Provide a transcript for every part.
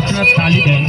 আপনারা তালি দেন।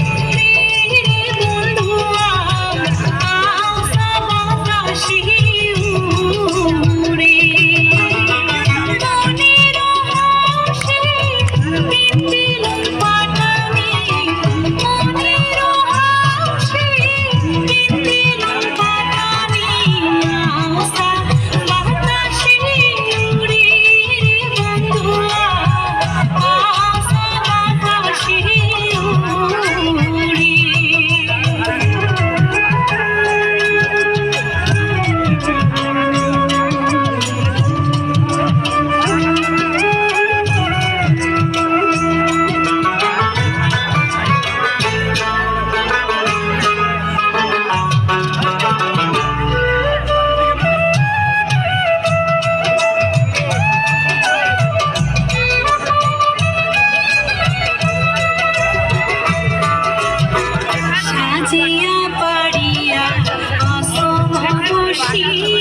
বাঁচিয়া পারিয়া আসো খুশি